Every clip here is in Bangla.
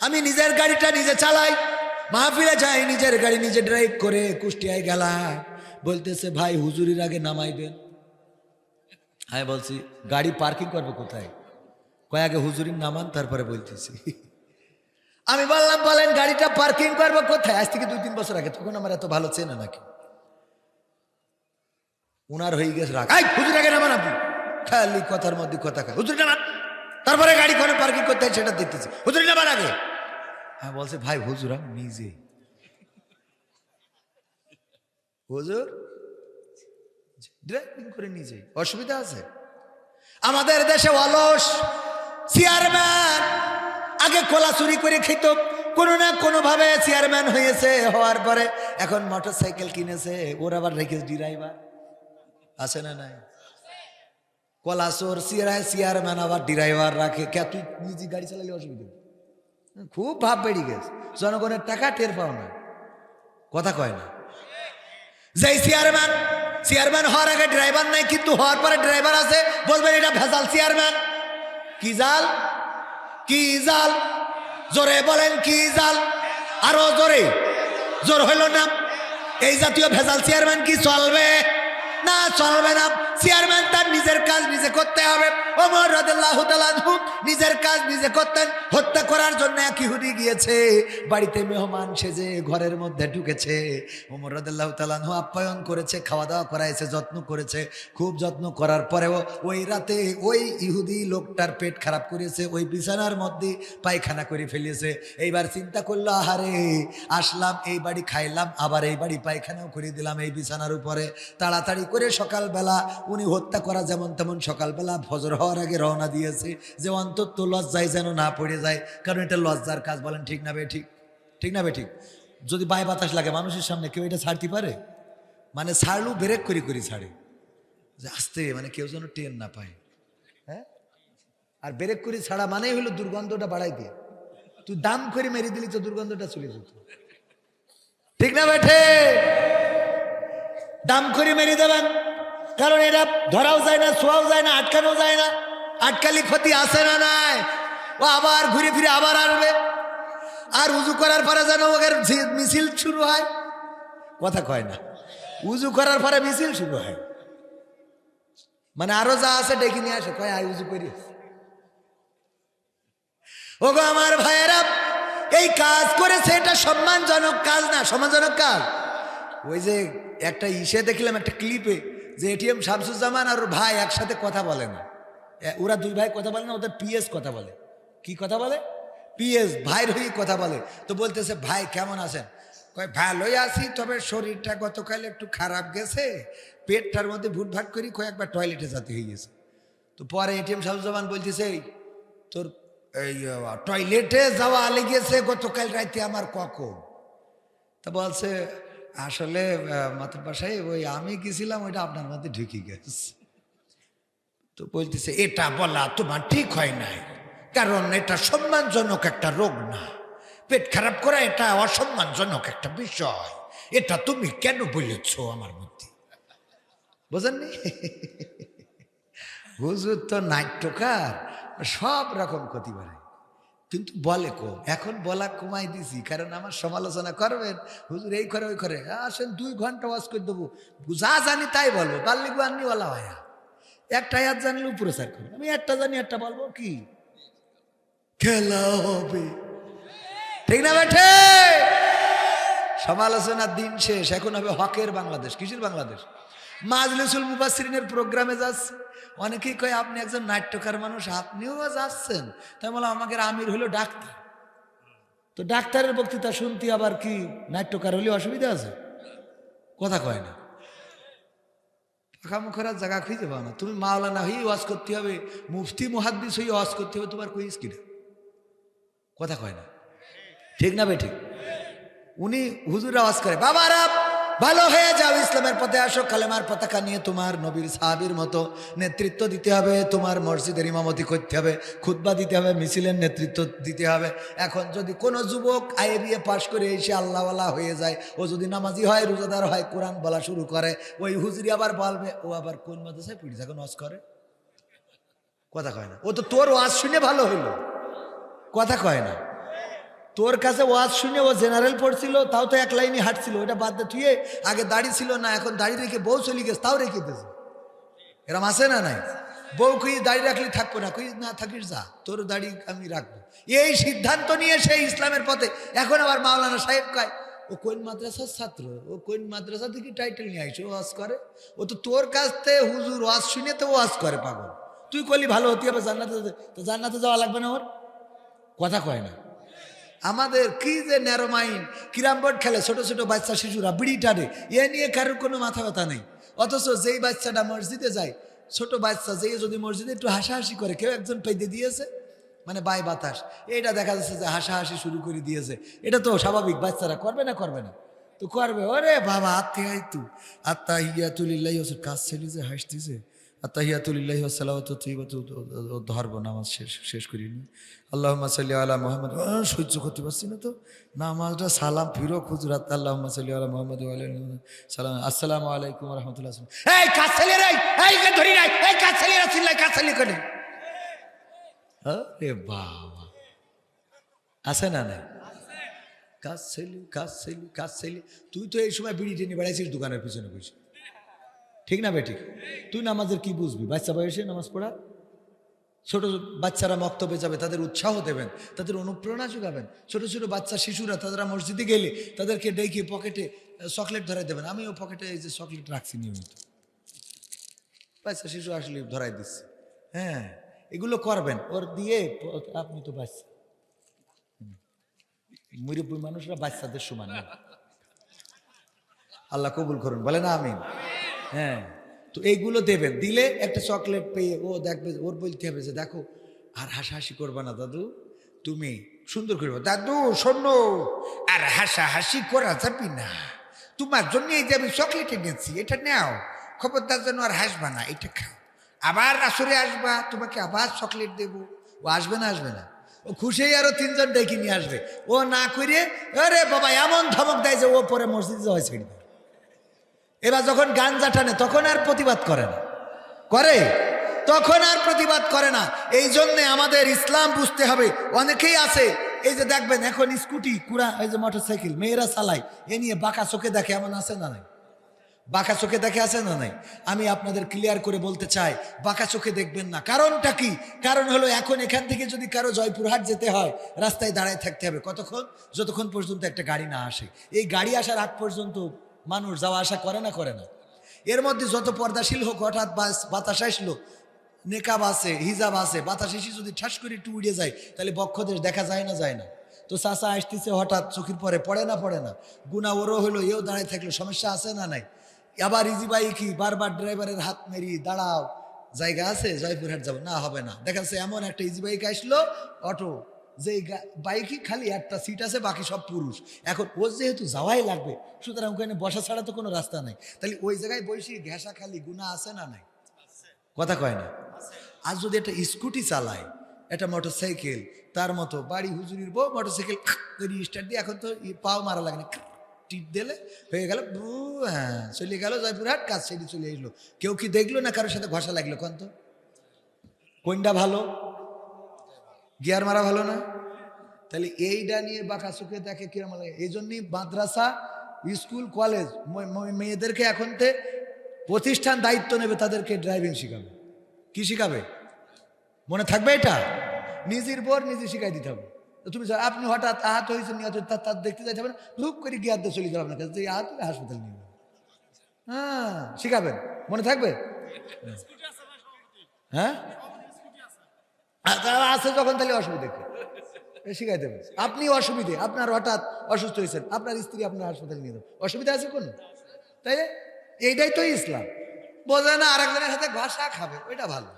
আমি নিজের গাড়িটা নিজে চালাই। মাহফিলে যাই, নিজের গাড়ি নিজে ড্রাইভ করে কুষ্টিয়ায় গেলাম। বলতেছে, ভাই, হুজুরির আগে নামাইবেন। হ্যাঁ বলছি, গাড়ি পার্কিং করব কোথায়? কয়, আগে হুজুরির নামান, তারপরে বলতেছি। আমি বললাম, বলেন, গাড়িটা পার্কিং করব কোথায়? আজ থেকে দুই তিন বছর আগে, তখন আমার এত ভালো চেনে নাকি? উনার হয়ে গেছে আই হুজুর আগে নামান আপনি। খালি কথার মধ্যে কথা খায় হুজুর নামান। তারপরে গাড়ি করে পার্কিং করতে হয় সেটা দেখতেছি। হুজুর নামান আগে? হ্যাঁ বলছে, ভাই, হুজুর, আমি নিজে। হুজুর? ড্রাইভিং করে নিজে। অসুবিধা আছে? আমাদের দেশে অলস। চেয়ারম্যান আগে কলা চুরি করে খেত। কোনো না কোনো ভাবে চেয়ারম্যান হয়েছে, হওয়ার পরে এখন মোটর সাইকেল কিনেছে, ওর আবার রেখে ড্রাইভার। আছে না নাই? কলা চোর চেয়ারায় চেয়ারম্যান আবার ড্রাইভার রাখে। কে, তুই নিজে গাড়ি চালালে অসুবিধা? খুব ভাব বেড়ে গেছে। জনগণের টাকা টের পাও না। কথা কয় না। যেই চেয়ারম্যান চেয়ারম্যান হওয়ার আগে ড্রাইভার নাই, কিন্তু হওয়ার পরে ড্রাইভার আছে, বলবেন এটা ভেজাল চেয়ারম্যান কি জাল? কি জাল? জোরে বলেন কি জাল? আরও জোরে। জোর হইল না। এই জাতীয় ভেজাল চেয়ারম্যান কি চলবে? না চলবে না। চেয়ারম্যান তার নিজের কাজ নিজে করতে হবে। তাআলা আনহু নিজের কাজ নিজে করতেন। হত্যা করার জন্য এক ইহুদি গিয়েছে। বাড়িতে মেহমান সেজে ঘরের মধ্যে ঢুকেছে। ওমর রাদিয়াল্লাহু তাআলা আপ্যায়ন করেছে খাওয়া দাওয়া করাইছে, যত্ন করেছে। খুব যত্ন করার পরেও ওই রাতে ওই ইহুদি লোকটার পেট খারাপ করেছে, ওই বিছানার মধ্যে পায়খানা করে ফেলেছে। এইবার চিন্তা করল, আহারে, আসলাম, এই বাড়ি খাইলাম, আবার এই বাড়ি পায়খানাও করে দিলাম এই বিছানার উপরে। তাড়াতাড়ি করে সকালবেলা উনি হত্যা করা যেমন তেমন সকালবেলা ফজর হওয়ার আগে রওনা দিয়েছে যে অন্তত লজ্জায় যেন না পড়ে যায়। কারণ এটা লজ্জার কাজ, বলেন, ঠিক না বে ঠিক? ঠিক না ঠিক? যদি বায় বাতাস লাগে মানুষের সামনে, কেউ এটা ছাড়তে পারে? মানে ছাড়লেও ব্রেক করি করি ছাড়ে। যে আসতে মানে কেউ যেন টেন না পায়। হ্যাঁ? আর ব্রেক করি ছাড়া মানেই হলো দুর্গন্ধটা বাড়াই দিয়ে। তুই দাম করে মেরে দিলি তো দুর্গন্ধটা চলে যেত। ঠিক না বেঠে দাম করে মেরে দেবেন। কারণ এরা ধরাও যায় না, শোয়াও যায় না আটকানো যায় না। আটকালি ক্ষতি আসে না নাই? ও আবার ঘুরে ফিরে আবার আসবে আর উজু করার পরে যেন ওদের মিছিল শুরু হয়, কথা কয় না। উজু করার পরে মিছিল শুরু হয়। মানে আরও যা আছে ডেকে নিয়ে আসে, কয়, আয় উজু করি। ওগো আমার ভাইয়েরা, এই কাজ করেছে, এটা সম্মানজনক কাজ না সম্মানজনক কাজ। ওই যে একটা ইসে দেখলাম, একটা ক্লিপে যে এটিএম শামসুজ্জামান আর ওর ভাই একসাথে কথা বলে না। ওরা দুই ভাই কথা বলে না ওদের পিএস কথা বলে। কি কথা বলে? পিএস ভাইয়ের হয়ে কথা বলে। তো বলতেছে ভাই কেমন আছেন? কয় ভালোই আছি তবে শরীরটা গতকাল একটু খারাপ গেছে। পেটটার মধ্যে ভুটভাট করি কয়েকবার টয়লেটে যাতে হয়ে গেছে। তো পরে এটিএম শামসুজ্জামান বলতেছে "এই, তোর এই টয়লেটে যাওয়া লেগেছে গতকাল রাতে আমার কখন? তা বলছে আসলে মাথার বাসায় ওই আমি গেছিলাম, ওইটা আপনার মধ্যে ঢুকে গেছে। তো বলতেছে, এটা বলা তোমার ঠিক হয় নাই, কারণ এটা সম্মানজনক একটা রোগ না। পেট খারাপ করা এটা অসম্মানজনক একটা বিষয়। এটা তুমি কেন বলেছ আমার মধ্যে? বোঝেননি? হুজুর তো নাট্যকার, সব রকম ক্ষতি পারে কিন্তু বলে কম। এখন বলা কমাই দিছি, কারণ আমার সমালোচনা করবেন। হুজুর এই করে, ওই করে। আসেন, দুই ঘণ্টা ওয়াজ করে দেবো। যা জানি তাই বলব বাল্লি গুয়ান্নি বলা হয় একটা হাত জানলে প্রচার করব। আমি একটা জানি, একটা বলব কি? খেলা হবে। ঠিক না বেঠে? সমালোচনার দিন শেষ, এখন হবে হকের বাংলাদেশ। কিসের বাংলাদেশ? মাজলিসুল মুবাসিরিনের প্রোগ্রামে যাচ্ছে। অনেকেই কয়, আপনি একজন নাট্যকার মানুষ, আপনিও যাচ্ছেন তাই বলে, আমাকে আমির হলো ডাক্তার। তো ডাক্তারের বক্তৃতা শুনতে আবার কি নাট্যকার হলে অসুবিধা আছে? কথা কয় না। ফাঁকা মুখরার জায়গা খুঁজে পাও না। তুমি মাওলানা হয়ে ওয়াজ করতে হবে, মুফতি, মুহাদ্দিস হয়ে ওয়াজ করতে হবে, তোমার কইস কিনা কথা কয় না। ঠিক না বে ঠিক? উনি হুজুর আওয়াজ করে বাবারা ভালো হয়ে যাও, ইসলামের পথে আসো, কালেমার পতাকা নিয়ে তোমার নবীর সাহাবির মতো নেতৃত্ব দিতে হবে, তোমার মসজিদের ইমামতি করতে হবে, খুতবা দিতে হবে, মিছিলের নেতৃত্ব দিতে হবে। এখন যদি কোনো যুবক আইএ বিয়ে পাশ করে এসে আল্লাহওয়ালা হয়ে যায়, ও যদি নামাজি হয়, রোজাদার হয়, কোরআন বলা শুরু করে, ওই হুজুরি আবার বলবে, ও আবার কোন মাদ্রাসায় পিড়ি থাকুন ওয়াজ করে। কথা কয় না। ও তো তোর ওয়াজ শুনে ভালো হইল। কথা কয় না। তোর কাছে ওয়াজ শুনে ও জেনারেল পড়ছিল, তাও তো এক লাইনে হাঁটছিল ওটা বাদ দে, তুই আগে দাড়ি ছিল না, এখন দাড়ি রেখে বউ চলে গেছে, তাও রেখে দিয়েছে। এরম আছে না নাই? বউ কুই দাড়ি রাখলে থাকব না, কুই না থাকিস যা, তোর দাড়ি আমি রাখব। এই সিদ্ধান্ত নিয়ে সেই ইসলামের পথে, এখন আবার মাওলানা সাহেব কয়, ও কোন মাদ্রাসার ছাত্র? ও কোন মাদ্রাসা থেকে টাইটেল নিয়ে আইসে ওয়াজ করে? ও তো তোর কাছ থেকে হুজুর ওয়াজ শুনে তো ওয়াজ করে, পাগল। তুই করলি ভালো হতি হবে জান্নাতে, তো জান্নাতে যাওয়া লাগবে না ওর? কথা কয় না। আমাদের কি যে ন্যারো মাইন্ড কিরাম বোর্ড খেলে ছোট ছোট বাচ্চা শিশুরা, বিড়ি টানে, এ নিয়ে কারোর কোনো মাথা ব্যথা নেই। অথচ যেই বাচ্চাটা মসজিদে যায়, ছোট বাচ্চা যেই যদি মসজিদে একটু হাসাহাসি করে, কেউ একজন পেঁদে দিয়েছে? মানে বাই বাতাস। এটা দেখা যাচ্ছে যে হাসাহাসি শুরু করে দিয়েছে। এটা তো স্বাভাবিক, বাচ্চারা করবে না করবে না। তো করবে, ওরে বাবা, আত্মীয় আত্মা হিয়া তুলিল্লাই কাজ ছেলে হাসতেছে। আত্তাহিয়াতুলিল্লাহ সালাওয়াত তৈবত ধরবো নামাজ শেষ শেষ করিনি আল্লাহ সাল্লি আলা মোহাম্মদ সহ্য করতে পারছি না তো। নামাজটা সালাম ফিরো খুজরাত আল্লাহ সাল্লি আলা মোহাম্মদ সালাম, আসসালামু আলাইকুম রহমতুল্লাহ এই কাজ ছেলে রে এই ধরি নাই, এই কাজ ছেলে রাসিল্লাই কাজ ছেলে করে আরে বাবা। আছে না না কাজ ছেলে কাজ ছেলে কাজ ছেলে তুই তো এই সময় বিড়ি টেনে বেড়াইছিস দোকানের পিছনে বসে। ঠিক না বেঠিক তুই নামাজের কি বুঝবি? বাচ্চা বয়সে নামাজ পড়া? ছোট বাচ্চারা মক্তবে যাবে, তাদের উৎসাহ দেবেন, তাদের অনুপ্রেরণা যোগাবেন। ছোট ছোট বাচ্চা, শিশুরা, তারা মসজিদে গেলে তাদেরকে ডেকে পকেটে চকলেট ধরাই দেবেন। আমিও পকেটে এই যে চকলেট রাখছি নিয়মিত। বাচ্চা, শিশু আসলে ধরাই দিচ্ছে। হ্যাঁ এগুলো করবেন। ওর দিয়ে আপনি তো বাচ্চা। মুরব্বী মানুষরা বাচ্চাদের সমান। আল্লাহ কবুল করুন। বলে না আমিন। হ্যাঁ। তো এইগুলো দেবেন। দিলে একটা চকলেট পেয়ে ও দেখবে, ওর বলতে হবে যে দেখো, আর হাসাহাসি করবা না দাদু। তুমি সুন্দর করবে দাদু, শোনো, আর হাসাহাসি করা যাবি না। তোমার জন্য এই যে আমি চকলেট এনেছি, এটা নাও। খবরদার যেন আর হাসবা না, এটা খাও। আবার আসরে আসবা, তোমাকে আবার চকলেট দেবো। ও আসবে না আসবে না। ও খুশি আরও তিনজন ডেকে নিয়ে আসবে। ও না করে আরে বাবা, এমন ধমক দেয় যে ও পরে মসজিদে যাওয়া ছেড়ে। এবার যখন গাঞ্জা টানে, তখন আর প্রতিবাদ করে না। করে? তখন আর প্রতিবাদ করে না। এই জন্যে আমাদের ইসলাম বুঝতে হবে। অনেকেই আছে, এই যে দেখবেন এখন স্কুটি, কুড়া, এই যে মোটর সাইকেল মেয়েরা চালায়, এ নিয়ে বাঁকা চোখে দেখে, এমন আছে না নাই? বাঁকা চোখে দেখে আছে না নাই? আমি আপনাদের ক্লিয়ার করে বলতে চাই, বাঁকা চোখে দেখবেন না। কারণটা কি? কারণ হলো এখন এখান থেকে যদি কারও জয়পুরহাট যেতে হয়, রাস্তায় দাঁড়ায় থাকতে হবে। কতক্ষণ? যতক্ষণ পর্যন্ত একটা গাড়ি না আসে। এই গাড়ি আসার আগ পর্যন্ত মানুষ যাওয়া আসা করে না করে না। এর মধ্যে যত পর্দাশীল হোক, হঠাৎ বাতাস আসলো, নেকাব আছে, হিজাব আছে, বাতাস এসে যদি ঠাস করে একটু উড়ে যায়, তাহলে বক্ষদেশ দেখা যায় না যায় না। তো চাষা আসতেছে হঠাৎ, চোখের পরে পড়ে না পড়ে না। গুণা ওরও হলো, এও দাঁড়ায় থাকল, সমস্যা আছে না নাই? আবার ইজি বাইকি বারবার ড্রাইভারের হাত মেরি, দাঁড়াও, জায়গা আছে, জয়পুরহাট যাব? না, হবে না। দেখা যাচ্ছে এমন একটা ইজি বাইক আসলো, অটো। যে বাইকই খালি একটা সিট আছে, বাকি সব পুরুষ। এখন ও যেহেতু যাওয়াই লাগবে, সুতরাং ওখানে বসা ছাড়া তো কোনো রাস্তা নাই। তাহলে ওই জায়গায় বসে ঘেঁষা খালি গুণা আছে না নাই? কথা কয় না? আর যদি একটা স্কুটি চালায়, একটা মোটর সাইকেল তার মতো বাড়ি হুজুরির বউ মোটর সাইকেল স্টার্ট দিয়ে এখন তো পাও মারা লাগে না টিপ দিলে হয়ে গেল হ্যাঁ চলে গেল জয়পুরহাট, কাজ সেটি চলে এসলো কেউ কি দেখল না কারোর সাথে ঘষা লাগল কোন তো? কোনটা ভালো? গিয়ার মারা ভালো না? তাহলে এইটা নিয়ে বাঁকা চোখে দেখে কিরম লাগে? এই জন্যই মাদ্রাসা, স্কুল, কলেজ মেয়েদেরকে এখন তে প্রতিষ্ঠান দায়িত্ব নেবে, তাদেরকে ড্রাইভিং শিখাবে। কি শিখাবে? মনে থাকবে এটা? নিজের পর নিজে শিখাই দিতে হবে। তুমি আপনি হঠাৎ আহত হয়েছেন, নিহত তার দেখতে যাইতে হবে হুক করে গিয়ে দিয়ে চলে যাবে আপনার কাছে। যে আহত হাসপাতাল নিয়ে যাবে। হ্যাঁ শিখাবেন। মনে থাকবে? হ্যাঁ? আছে যখন তাহলে অসুবিধা কি? শিখাইতে হবে। আপনি অসুবিধে, আপনার হঠাৎ অসুস্থ হয়েছেন, আপনার স্ত্রী আপনার হাসপাতালে নিয়ে যাবে। অসুবিধা আছে কোনো? তাই এইটাই তো ইসলাম। বোঝে না, আরেকজনের সাথে ঘষা খাবে, ওইটা ভালো।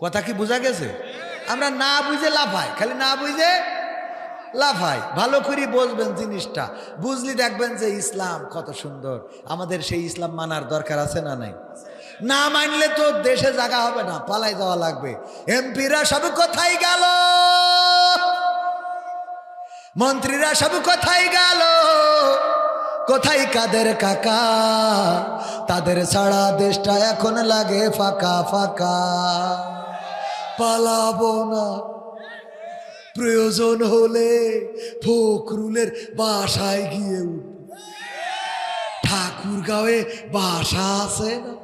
কথা কি বোঝা গেছে? আমরা না বুঝে লাফাই খালি না বুঝে লাফাই ভালো করে বুঝবেন জিনিসটা, বুঝলি দেখবেন যে ইসলাম কত সুন্দর। আমাদের সেই ইসলাম মানার দরকার আছে না নাই? না মানলে তো দেশে জায়গা হবে না, পালাই যাওয়া লাগবে। এমপিরা সব কোথায় গেল? মন্ত্রীরা সব কোথায় গেল? কোথায় কাদের কাকা? তাদের ছাড়া দেশটা এখন লাগে ফাঁকা ফাঁকা। পালাবো না। প্রয়োজন হলে ফখরুলের বাসায় গিয়ে উঠবে। ঠাকুর গাঁয়ে বাসা আছে না?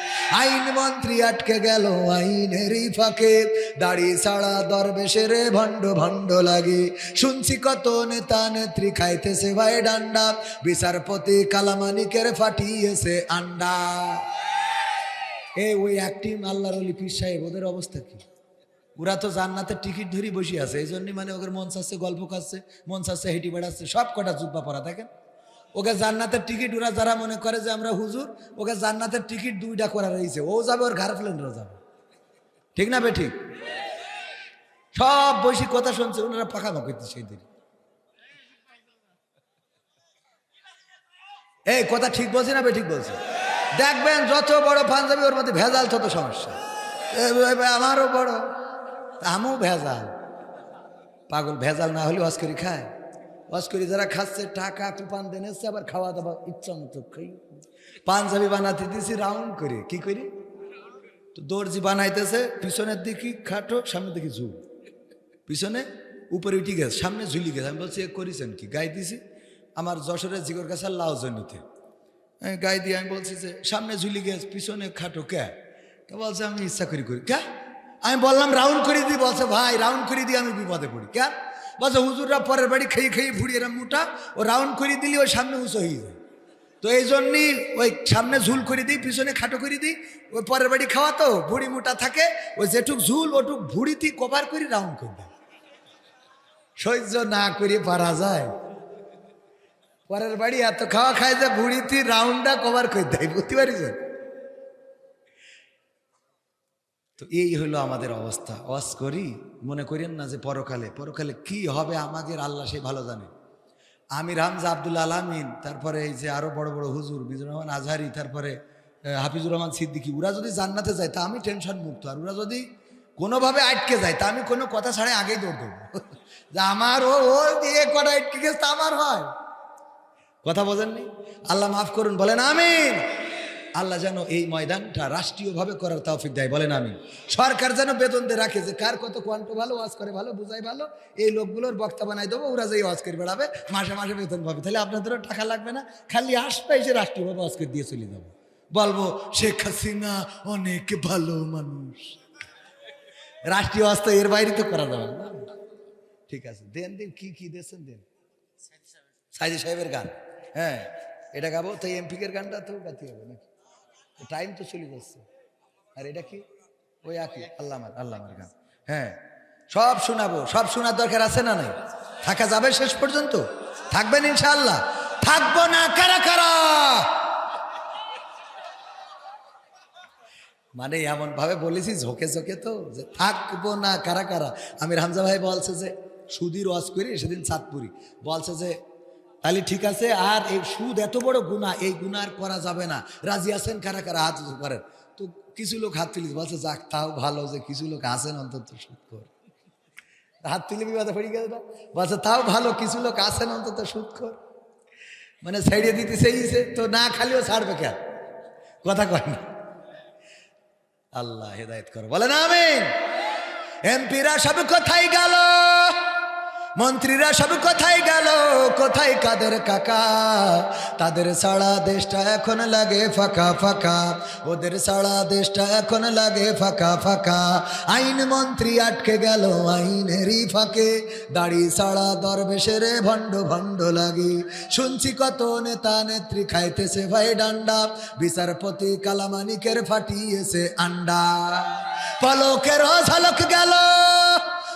আইন মন্ত্রী আটকে গেল আইনেরই ফাঁকে। দাড়ি সারা দরবেশের ভণ্ড ভণ্ড লাগে। শুনছি কত নেতা নেত্রী খাইতেছে ভাই ডান্ডা। বিচারপতি কালামানিকের ফাটিয়েছে আন্ডা। এ, ওই একটিম আল্লাহর অলি পীর সাহেব, ওদের অবস্থা কি? ওরা তো জান্নাতের টিকিট ধরি বসে আছে, এই জন্যই মানে ওদের মন চাচ্ছে, গল্প খাচ্ছে মন চাচ্ছে হেঁটে বেড়াচ্ছে, সব কটা জুব্বা পরা, দেখেন? ওকে জান্নাতের টিকিট ওরা যারা মনে করে যে আমরা হুজুর, ওকে জান্নাতের টিকিট দুইটা করা রয়েছে। ও যাবে ওর গার্লফ্রেন্ডরা যাবে। ঠিক না বে ঠিক? সব বৈশি কথা শুনছে ওনারা পাকা পাকাইতে সেই দিন। এই কথা ঠিক বলছি না বে ঠিক বলছি? দেখবেন যত বড় পাঞ্জাবি ওর মধ্যে ভেজাল, তত সমস্যা। আমারও বড়। আমিও ভেজাল। পাগল, ভেজাল না হলে অস্করি খায়। অস্করি যারা খাচ্ছে, টাকা তুফান দেন এসছে আবার খাওয়া দাওয়া ইচ্ছা মতো খাই। পাঞ্জাবি বানাতে দিয়েছি রাউন্ড করে। কি করি? তো দর্জি বানাইতেছে, পিছনের দিকে খাটো, সামনের দিকে ঝুল। পিছনে উপরে উঠে গেছে, সামনে ঝুলি গেছে। আমি বলছি, এ, করেছেন কি? গাই দিছি, আমার যশোরের জিগর কাছে লাউ জনিতে আমি গাই দিয়ে আমি বলছি যে, সামনে ঝুলি গেছে, পিছনে খাটো কে? তো বলছে, আমি ইচ্ছা করি করি। কে? আমি বললাম রাউন্ড করে দিই বলছে, ভাই রাউন্ড করে দিয়ে আমি বিপদে পড়ি। কে? বলছে হুজুররা পরের বাড়ি খেয়ে খেয়ে ভুড়ি এরা মোটা, ও রাউন্ড করে দিলে ওই সামনে উঁচু হয়ে যায় তো এই জন্যই ওই সামনে ঝুল করে দিই, পিছনে খাটো করে দিই। ওই পরের বাড়ি খাওয়া তো, ভুড়ি মোটা থাকে ওই যেটুক ঝুল, ওটুক ভুড়িতে কভার করে রাউন্ড করে দেয়। সহ্য না করে পারা যায়। পরের বাড়ি এত খাওয়া খায় যে ভুড়িতে রাউন্ডটা কভার করে দেয়, বুঝতে পারিস তো এই হলো আমাদের অবস্থা। ওয়াজ করি, মনে করেন না যে পরকালে। পরকালে কি হবে আমাদের আল্লাহ সে ভালো জানে। আমির হামজা আবদুল্লা আলামিন তারপরে এই যে আরও বড় বড় হুজুর বিজুর রহমান আজহারি, তারপরে হাফিজুর রহমান সিদ্দিকী ওরা যদি জান্নাতে যায়, তা আমি টেনশন মুক্ত। আর ওরা যদি কোনোভাবে আটকে যায়, তা আমি কোনো কথা ছাড়াই আগেই দৌড় দেবো। যে আমার ও ও দিয়ে কটা আটকে গেছে, তা আমার হয়। কথা বোঝেননি? আল্লাহ মাফ করুন, বলেন আমিন। আল্লাহ যেন এই ময়দানটা রাষ্ট্রীয়ভাবে করার তৌফিক দেয়। বলেন আমি সরকার যেন বেতন দিয়ে রাখে যে কার কত কোয়ান্ট ভালো ওয়াজ করে ভালো বুঝাই ভালো এই লোকগুলোর বক্তা বানাই দেবো ওরা যেই ওয়াজ করে বেড়াবে মাসে মাসে বেতন পাবে। তাহলে আপনাদেরও টাকা লাগবে না খালি আসবে এসে রাষ্ট্রীয়ভাবে ওয়াজ করে দিয়ে চলে যাব। বলব শেখ হাসিনা অনেক ভালো মানুষ। রাষ্ট্রীয় ওয়াজ তো এর বাইরে তো করা যাবে না। ঠিক আছে দেন দিন কি কি দিয়েছেন দেন? সাইদি সাহেবের গান। হ্যাঁ এটা গাবো তো এমপিকের গানটা তো গাতে হবে নাকি? টাইম তো চলে যাচ্ছে আর এটা কি? ওই একই, আল্লাহ আল্লাহ গান। হ্যাঁ সব শোনাবো, সব শোনার দরকার আছে না নাই? থাকা যাবে শেষ পর্যন্ত? থাকবেন ইনশাআল্লাহ? থাকব না কারা কারা? মানে এমন ভাবে বলেছি, ঝোঁকে ঝোঁকে তো, যে থাকব না কারা কারা? আমির হামজা ভাই বলছে যে, সুদীর ওয়াজ করি, সেদিন চাঁদপুরি। বলছে যে তাহলে ঠিক আছে, আর এই সুদ এত বড় গুণা এই গুণা করা যাবে না। রাজি আছেন? কারা কারা? হাত করেন। তো কিছু লোক হাত তুলিস বলছে, যাক, তাও ভালো যে কিছু লোক আছেন, অন্তত সুদ কর। হাত তুলে বিবাদে পড়ে গেল। না বলছে, তাও ভালো, কিছু লোক আছেন, অন্তত সুদ কর। মানে ছাড়িয়ে দিতে সেইছে তো না খালিও ছাড়বে কেন কথা কয় না। আল্লাহ হেদায়ত করো। বলেন, আমিন। এমপিরা সব কোথায় গেল? মন্ত্রীরা সব কোথায় গেল? কোথায় কাদের কাকা? তাদের সারা দেশটা এখন লাগে ফাঁকা ফাঁকা। ওদের সারা দেশটা এখন লাগে ফাঁকা ফাঁকা। আইন মন্ত্রী আটকে গেল আইনেরই ফাঁকে। দাড়ি সারা দরবেশের ভণ্ড ভণ্ড লাগে। শুনছি কত নেতা নেত্রী খাইতেছে ভাই ডান্ডা। বিচারপতি কালামানিকের ফাটিয়েছে আন্ডা। পলকের ঝলক গেল।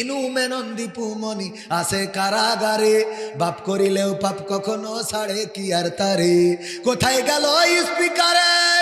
ইনু মেনন দীপু মনি আছে কারাগারে। বাপ করিলেও পাপ কখনো ছাড়ে, কি আর তারে? কোথায় গেল স্পিকারের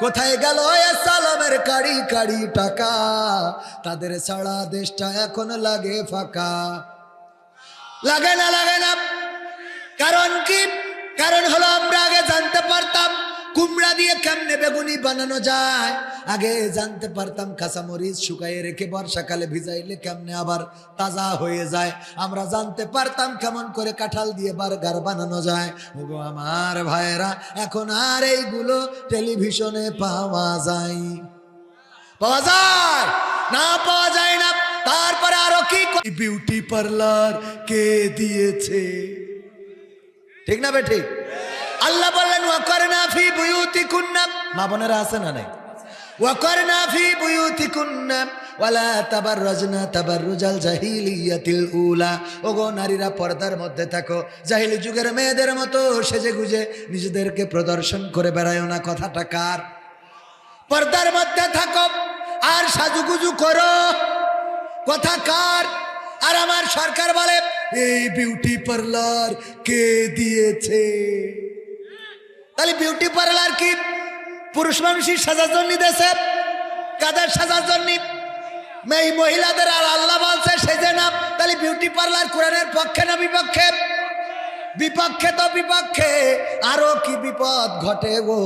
কোথায় গেল সালামের কাড়ি কাড়ি টাকা? তাদের ছাড়া দেশটা এখন লাগে ফাঁকা। লাগে না লাগে না। কারণ কি? কারণ হলো আমরা আগে জানতে পারতাম কুমড়া দিয়ে কেমনে বেগুনি বানানো যায়? আগে জানতে পারতাম কাঁচামরিচ শুকাইয়ে রেখে বর্ষাকালে ভিজাইলে কেমনে আবার তাজা হয়ে যায়। আমরা জানতে পারতাম কেমন করে কাঁঠাল দিয়ে বার্গার বানানো যায়। আমার ভাইয়েরা, এখন আর এইগুলো টেলিভিশনে পাওয়া যায়। পাওয়া যায়? না পাওয়া যায় না। তারপরে আরও কি বিউটি পার্লার কে দিয়েছে? ঠিক না বে ঠিক? আল্লাহ বললেন ওয়াকার নাফি বুয়ুতি কুন্নাম মা বোনেরা আছে না নাই? ওয়াকার নাফি বুয়ুতি কুন্নাম ওয়ালা তাবার রজনা রুজাল জাহিলিয়াতিল উলা। ওগো নারীরা পর্দার মধ্যে থাকো, জাহিলি যুগের মেয়েদের মতো সেজে গুজে নিজেদেরকে প্রদর্শন করে বেড়ায় না। কথাটা কার? পর্দার মধ্যে থাকো আর সাজুগুজু করো। কথা কার? আর আমার সরকার বলে, এই বিউটি পার্লার কে দিয়েছে? তাহলে বিউটি পার্লার কি? পুরুষ মানুষই সাজার জন্য দেশে কাদের সাজার জন্য? এই মহিলাদের আর আল্লাহ বলছে সেজে না। তাহলে বিউটি পার্লার কোরআনের পক্ষে না বিপক্ষে? বিপক্ষে তো বিপক্ষে। আরও কি বিপদ ঘটে গো?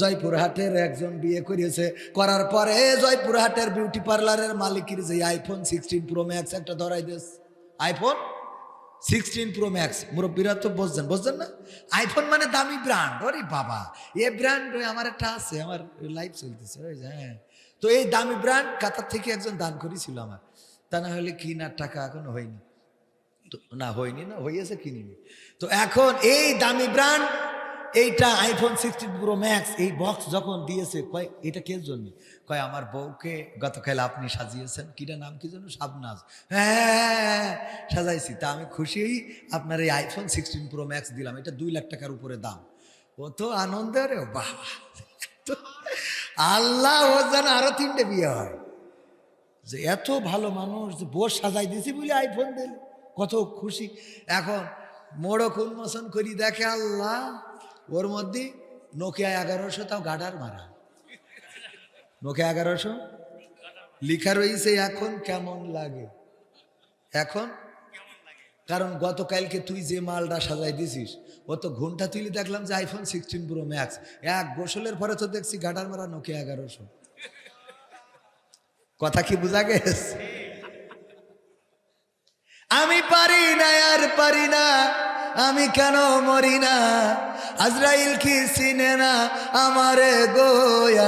জয়পুরহাটের একজন বিয়ে করেছে। করার পরে জয়পুরহাটের বিউটি পার্লারের মালিকের যে আইফোন সিক্সটিন প্রো ম্যাক্স একটা ধরাই this iPhone sixteen pro max মুরব্বীরা তো বসছেন বসছেন না? আইফোন মানে দামি ব্র্যান্ড ওরে বাবা। এ ব্র্যান্ড আমার একটা আছে, আমার লাইফ চলতেছে, ওই হ্যাঁ। তো এই দামি ব্র্যান্ড কাতার থেকে একজন দান করেছিল আমার। তা না হলে কিনার টাকা এখন হয়নি। তো না হয়নি না, হইয়াছে কিনিনি তো এখন এই দামি ব্র্যান্ড এইটা আইফোন সিক্সটিন প্রো ম্যাক্স এই বক্স যখন দিয়েছে, কয়, এটা কে জন্য? কয়, আমার বউকে গতকাল আপনি সাজিয়েছেন। কিটা নাম কি জন্য শাবনাজ। হ্যাঁ সাজাইছি। তা আমি খুশি আপনার এই আইফোন সিক্সটিন প্রো ম্যাক্স দিলাম। এটা দুই লাখ টাকার উপরে দাম। ও তো আনন্দ রে তো আল্লাহ ও যেন আরও তিনটে বিয়ে হয়। যে এত ভালো মানুষ, যে বোস সাজাই দিয়েছি বলে আইফোন দিল। কত খুশি। এখন মোড়ক উন্মোচন করি, দেখে আল্লাহ ওর মধ্যে নোকিয়া এগারোশো, তাও গাডার মারা। নোকিয়া এগারোশো? লিখা রয়েছে এখন কেমন লাগে? এখন? কারণ গতকালকে তুই যে মালটা সাজাই দিছিস, ও তো ঘণ্টা তুলি দেখলাম যে আইফোন সিক্সটিন প্রো ম্যাক্স এক গোসলের পরে তো দেখছি গাডার মারা নোকিয়া এগারোশো। কথা কি বোঝা গেছে? আমি পারি না, আর পারি না। আমি কেন মরি না? আজরাইল কি চিনে না? আমারে গো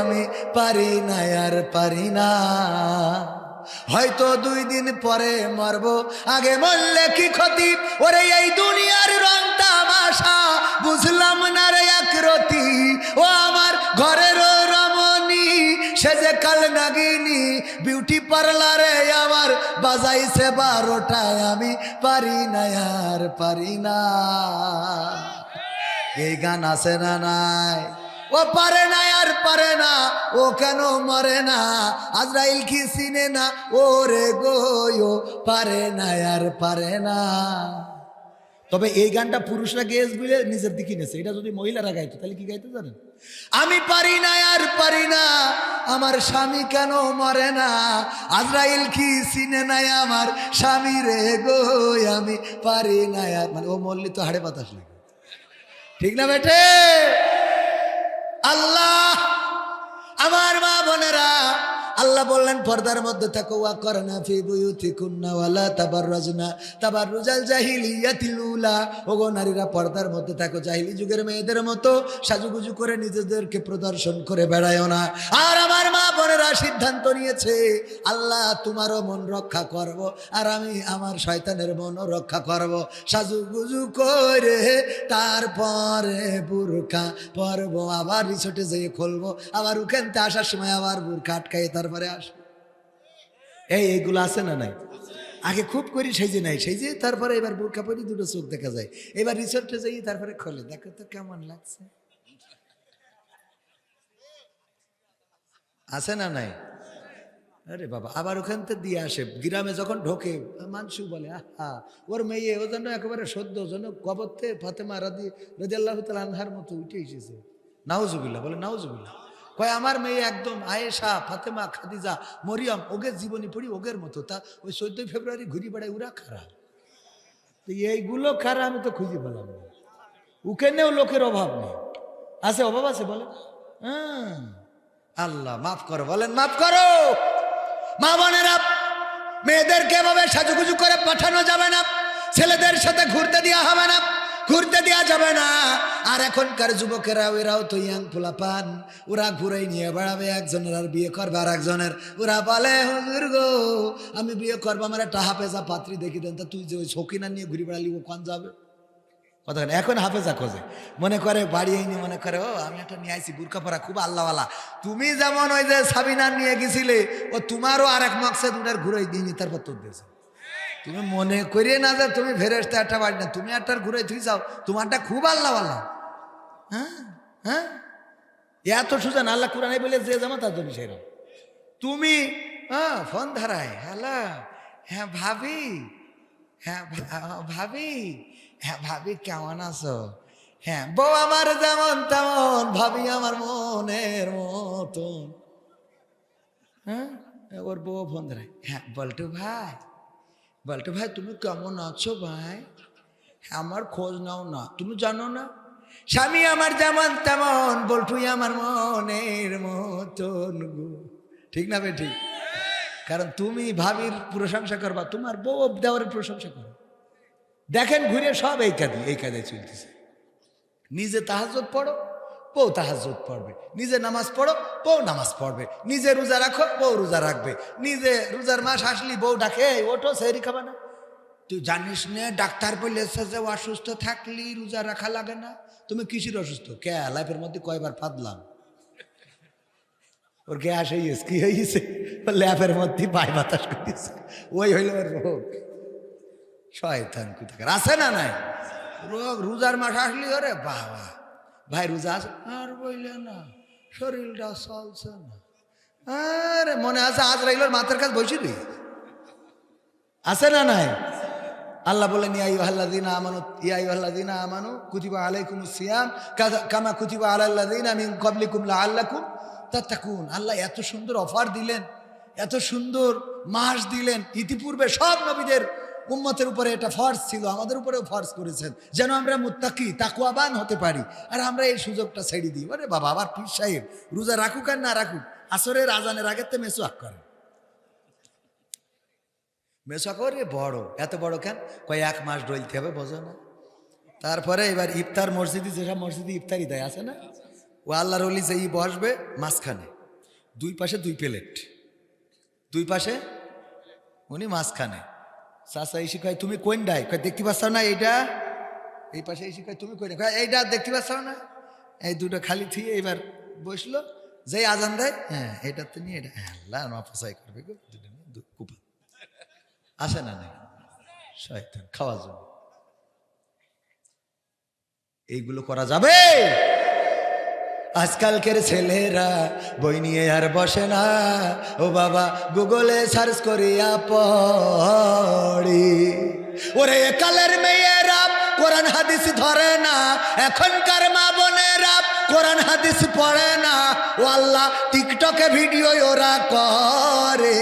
আমি পারি না, আর পারি না। হয়তো দুই দিন পরে মরব, আগে মরলে কি ক্ষতি? ওরে এই দুনিয়ার রং তামাশা, বুঝলাম না রে এক রতি। ও আমার ঘরের রমণী, সে যে কাল নাগিনী বিউটি পার্লারে আমার বাজাইছে বারোটায় আমি পারি না আর পারি না। এই গান আছে না নাই? ও পারে না আর পারে না, ও কেন মরে না? আজরাইল কি চিনে না? ও রে গো পারে না আর পারে না। তবে এই গানটা পুরুষরা গেয়েছে বলে নিজের দিকে নেছে এটা যদি মহিলারা গাইতো, তাহলে কি গাইতে জানেন? আমি পারি না আর পারি না, আমার স্বামী কেন মরে না? আজরাইল কি চিনে নাই আমার স্বামী রে গো, আমি পারি না আর। মানে ও মল্লি তো হাড়ে বাতাস লাগে। ঠিক না বেটে আল্লাহ, আমার মা বোনেরা আল্লাহ বললেন, পর্দার মধ্যে থাকো, ওয়া করনা ফি বুয়ুতি কুন্না ওয়ালা তাবার রাজনা তাবার রুজাল জাহিলিয়াতিলুলা ওগো নারীরা পর্দার মধ্যে থাকো, জাহিলি যুগের মেয়েদের মতো সাজুগুজু করে নিজেদেরকে প্রদর্শন করে বেড়ায়ও না। আর আমার মা বোনেরা সিদ্ধান্ত নিয়েছে, আল্লাহ তোমারও মন রক্ষা করব, আর আমি আমার শয়তানের মনও রক্ষা করব। সাজুগুজু করে তারপরে বুরকা পরব, আবার রিসোর্টে যেয়ে খুলবো, আবার ওখানতে আসার সময় আবার বুরকা আটকাই তারপরে আসব এই এইগুলো আছে না নাই? আগে খুব করি, সেই যে নাই, সেই যে তারপরে এবার বুরকা পরি, দুটো চোখ দেখা যায়। এবার রিসোর্টে যাই, তারপরে খোলে। দেখো তো কেমন লাগছে। আছে না নাই? আরে বাবা, আবার ওখান থেকে দিয়ে আসে। গ্রামে যখন ঢোকে, মানসু বলে, আহা, ওর মেয়ে, ও জন্য একেবারে সদ্য যেন কবরতে ফাতেমা রাদি রাজি আল্লাহ আনহার মতো উঠে এসেছে। নাউজুবিল্লা বলে নাউজুবিল্লা কয়, আমার মেয়ে একদম আয়েশা, ফাতেমা, খাদিজা, মরিয়ম, ওগের জীবনী পড়ি, ওগের মতো। তা ওই চোদ্দই ফেব্রুয়ারি ঘুরি বেড়ায় ওরা খারাপ। তো এইগুলো খারাপ, আমি তো খুঁজে পেলাম না। উকেনেও লোকের অভাব নেই। আছে অভাব আছে বলে হ্যাঁ। আল্লাহ, মাফ করো, বলেন, মাফ করো। মা বোনেরা, মেয়েদেরকে এভাবে সাজুগুজু করে পাঠানো যাবে না। ছেলেদের সাথে ঘুরতে দেওয়া হবে না। ঘুরতে দেওয়া যাবে না। আর এখনকার যুবকেরা ওরাও তো ইয়াং পোলা পান ওরা ঘুরে নিয়ে বেড়াবে, একজনের আর বিয়ে করবে আর একজনের। ওরা বলে, হুজুর গো, আমি বিয়ে করব, আমার একটা হাফেজা পাত্রী দেখি দেন। তা তুই যে ওই শৌখিনা নিয়ে ঘুরে বেড়ালি, ও কন যাবে? কথা এখন হাফেজা খোঁজে। মনে করে, বাড়ি আইনি, মনে করে, ও, আমি একটা নিয়ে আইছি বুরকা পরা, খুব আল্লাহওয়ালা। তুমি যেমন ওই যে সাবিনা নিয়ে গেছিলে, ও তোমারও আর এক মকসেদ উনার ঘুরে দিইনি তারপর তোর দিয়েছে তুমি মনে করিয়ে না যে তুমি ফেরেস্তে একটা বাড়ি না, তুমি একটা ঘুরে তুই যাও, তোমারটা খুব আল্লাহওয়ালা হ্যাঁ? হ্যাঁ? এত সুজান আল্লাহ কোরআনে বলে যে জামা তার জন্য সেরকম। তুমি হ্যাঁ ফোন ধারায়, হ্যালো হ্যাঁ ভাবি হ্যাঁ ভাবি হ্যাঁ ভাবি কেমন আছো? হ্যাঁ বউ আমার যেমন তেমন, ভাবি আমার মনের মতন। হ্যাঁ? ওর বউ ফোন ধরায় হ্যাঁ বল্টু ভাই। বল্টু ভাই, তুমি কেমন আছো ভাই? আমার খোঁজ নাও না। তুমি জানো না? স্বামী আমার যেমন তেমন বল্টুই আমার মনের মতন গো। ঠিক না বে ঠিক? কারণ তুমি ভাবির প্রশংসা করবা, তোমার বউ দেওয়ারের প্রশংসা করো। দেখেন, ঘুরে সব এই কাজে এই কাজে চলতেছে। নিজে তাহাজত পড়ো বউ তাহাজত পড়বে। নিজে নামাজ পড়ো, বউ নামাজ পড়বে। নিজে রোজা রাখো, বউ রোজা রাখবে। নিজে রোজার মাস আসলি বউ ডাকে ওঠো সেরি খাবে না। তুই জানিস না, ডাক্তার বলেছে যে অসুস্থ থাকলি রোজা রাখা লাগে না। তুমি কিসির অসুস্থ? কে? লাইফের মধ্যে কয়বার ফাদলাম? ওর গ্যাস হয়েছে কি হয়েছে ল্যাপের মধ্যে পায় বাতাস করেছে ওই হইল রোগ। শয়তান কোথাকার? আছে না নাই? রোগ, রোজার মাস আসলি ওরে বাবা। ভাই রোজা আছে আর বইলে না, শরীরটা চলছে না। আরে, মনে আছে আজ রাইলোর মাথার কাছে বসি তুই আছে না নাই? আল্লাহ বলেন ইয়াইহাল্লাদিন আমানু ইয়াইহাল্লাদিন আমানু কুতিবা আলাইকুম সিয়াম কামা কুতিবা আলাল্লাদিন মিন ক্বাবলিকুম লাআল্লাকুম তাত্তাকুন। আল্লাহ এত সুন্দর অফার দিলেন, এত সুন্দর মাস দিলেন। ইতিপূর্বে সব নবীদের উম্মতের উপরে এটা ফর্স ছিল, আমাদের উপরেও ফর্স করেছেন। যেন আমরা মুত্তাকি তাকুয়াবান হতে পারি। আর আমরা এই সুযোগটা ছেড়ে দিই। আরে বাবা, আবার পীর সাহেব, রোজা রাখুক আর না রাখুক, আসরের আজানের আগে তো মেসোয়াক করে মেসা করে বড়, এত বড় কেন? কয়, এক মাস ডলতে হবে, বোঝো না। তারপরে এবার ইফতার মসজিদে, যেসব মসজিদে ইফতারি দেয়, আছে না? ও আল্লাহর অলি যে বসবে, মাঝখানে। দুই পাশে দুই প্লেট। দুই পাশে, উনি মাঝখানে। চাষা এসে কয় তুমি কোন ডাই কয়, দেখতে পাচ্ছ না এইটা? এই পাশে এসে কয় তুমি কোন কয়, এইটা দেখতে পাচ্ছ না? এই দুটো খালি থিয়ে এবার বসল। যেই আজান দেয় হ্যাঁ এটা তো নিয়ে এটা হ্যাঁ আল্লাহ করবে দুটো কুপা। আসে না নাই শয়তান খাওয়া যাবে এইগুলো করা যাবে? আজকালকের ছেলেরা বই নিয়ে আর বসে না। ও বাবা, গুগলে সার্চ করিয়া পড়ি। ওরে কালের মেয়েরা কোরআন হাদিস ধরে না। এখনকার মা বোনেরা কোরআন হাদিস পড়ে না। ও আল্লাহ, টিকটকে ভিডিও ওরা করে।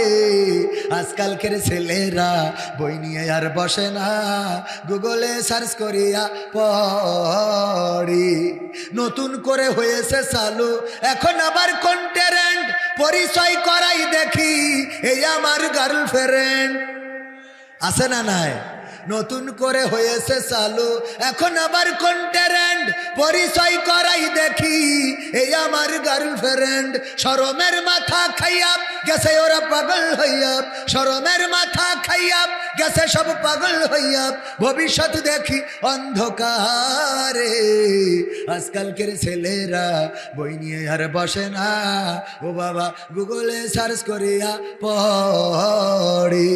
আজকালকের ছেলেরা বই নিয়ে আর বসে না। গুগলে সার্চ করিয়া পড়ি। নতুন করে হয়েছে চালু। এখন আবার কন্টেরেন্ট পরিচয় করাই দেখি। এই আমার গার্লফ্রেন্ড আছে না নাই? নতুন করে হয়েছে চালু। এখন আবার কন্টেরেন্ট পরিচয় করাই দেখি। এই আমার গার্লফ্রেন্ড সরমের মাথা খাইয়া গেছে ওরা পাগল হইয়া। সরমের মাথা খাইয়া গেছে সব পাগল হইয়া। ভবিষ্যৎ দেখি অন্ধকারে। আজকালকের ছেলেরা বই নিয়ে আর বসে না। ও বাবা, গুগলে সার্চ করিয়া পড়ি।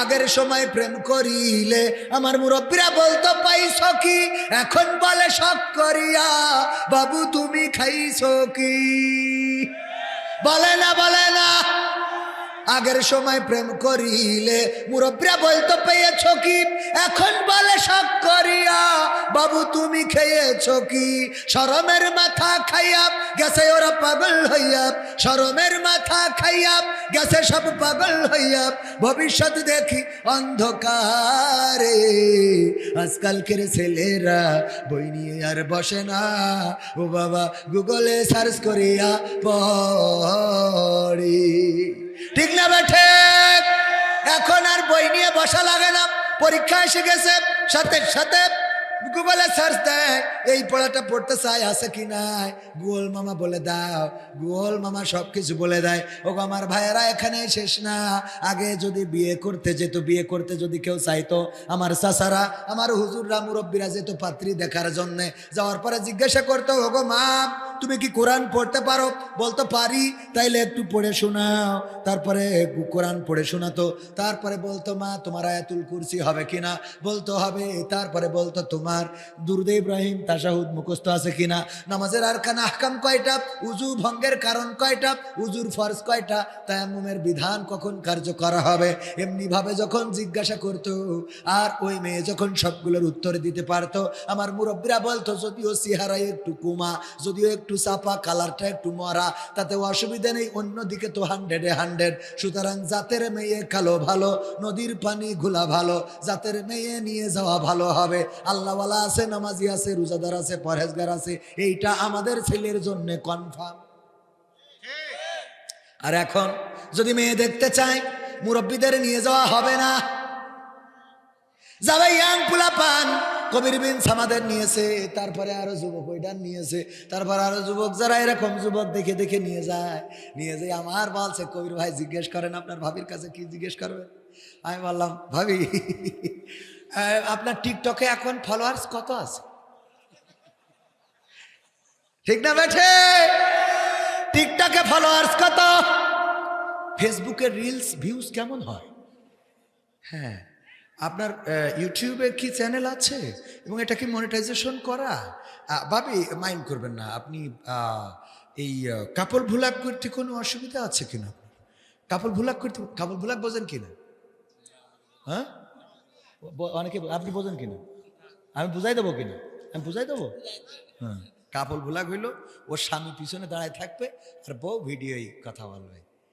আগের সময় প্রেম করিলে আমার মুরব্বীরা বলতো, পাইছ কি? এখন বলে শখ করিয়া, বাবু, তুমি খাইছ কি? বলে না বলে না। আগের সময় প্রেম করিলে মুরব্বীরা বলতো, পেয়েছ কি? এখন বলে বাবু, তুমি খেয়েছ কি? সরমের মাথা খাইয়া গেছে ওরা পাগল হইয়া। সরমের মাথা খাইয়া গেছে সব পাগল হইয়া। ভবিষ্যৎ দেখি অন্ধকারে। আজকালকের ছেলেরা বই নিয়ে আর বসে না। ও বাবা, গুগলে সার্চ করিয়া পড়ি। ঠিক না বেঠে এখন আর বই নিয়ে বসা লাগে না। পরীক্ষা এসে গেছে। সাথে সাথে গুগলে সার্চ দেয়, এই পড়াটা পড়তে চাই, আছে কি নাই? গুগল মামা বলে দাও, গুগল মামা সব কিছু বলে দেয়। ও আমার ভাইয়েরা এখানে শেষ না। আগে যদি বিয়ে করতে যেত, বিয়ে করতে যদি কেউ চাইতো, আমার চাচারা, আমার হুজুররা, মুরব্বীরা যেত পাত্রী দেখার জন্যে। যাওয়ার পরে জিজ্ঞাসা করতো ও গো মা, তুমি কি কোরআন পড়তে পারো? বলতো, পারি, তাইলে একটু পড়ে শোনাও। তারপরে কোরআন পড়ে শোনাতো। তারপরে বলতো, মা, তোমার আয়াতুল কুরসি হবে কিনা? বলতো, হবে। তারপরে বলতো, তোমার দুরুদ ইব্রাহিম তাশাহুদ মুখস্থ আছে কিনা? নামাজের আর কানা আহকাম কয়টা? উজু ভঙ্গের কারণ কয়টা? উজুর ফরজ কয়টা? তায়াম্মুমের বিধান কখন কার্য করা হবে? এমনি ভাবে যখন জিজ্ঞাসা করতো, আর ওই মেয়ে যখন সবগুলোর উত্তর দিতে পারতো, আমার মুরব্বীরা বলতো, যদিও সিহারাই একটু কুমা, যদিও একটু চাপা, কালারটা একটু মরা, তাতে অসুবিধা নেই, অন্যদিকে তো হান্ড্রেডে হান্ড্রেড সুতরাং জাতের মেয়ে কালো ভালো, নদীর পানি ঘোলা ভালো, জাতের মেয়ে নিয়ে যাওয়া ভালো হবে। আল্লাহওয়ালা আছে, নামাজি আছে, রোজাদার আছে, পরহেজগার আছে, এইটা আমাদের ছেলের জন্য কনফার্ম আর এখন যদি মেয়ে দেখতে চায়, মুরব্বীদের নিয়ে যাওয়া হবে না। যাবে ইয়াং পুলা পান কবির বিন সামাদের নিয়েছে, তারপরে আরও যুবক ওইটার নিয়েছে, তারপর আরও যুবক যারা এরকম যুবক দেখে দেখে নিয়ে যায় নিয়ে যায়, আমার বলছে, কবির ভাই জিজ্ঞেস করেন, আপনার ভাবির কাছে কি জিজ্ঞেস করবেন আমি বললাম, ভাবি আপনার টিকটকে এখন ফলোয়ার্স কত আছে? ঠিক না বেঠে? টিকটকে ফলোয়ার্স কত? ফেসবুকের রিলস ভিউজ কেমন হয়? হ্যাঁ আপনার আহ, ইউটিউবে কি চ্যানেল আছে? এবং এটা কি মনিটাইজেশন করা? ভাবি মাইন্ড করবেন না আপনি এই কাপড় ভুলাক করতে কোনো অসুবিধা আছে কিনা? কাপড় ভুলাক করতে কাপড় ভুলাক বোঝেন কিনা? হ্যাঁ? অনেকে আপনি বোঝেন কিনা? আমি বুঝাই দেবো কিনা? আমি বুঝাই দেবো? হ্যাঁ। কাপড় ভুলা হইল ওর স্বামী পিছনে দাঁড়ায় থাকবে আর বউ ভিডিওই কথা বলবে।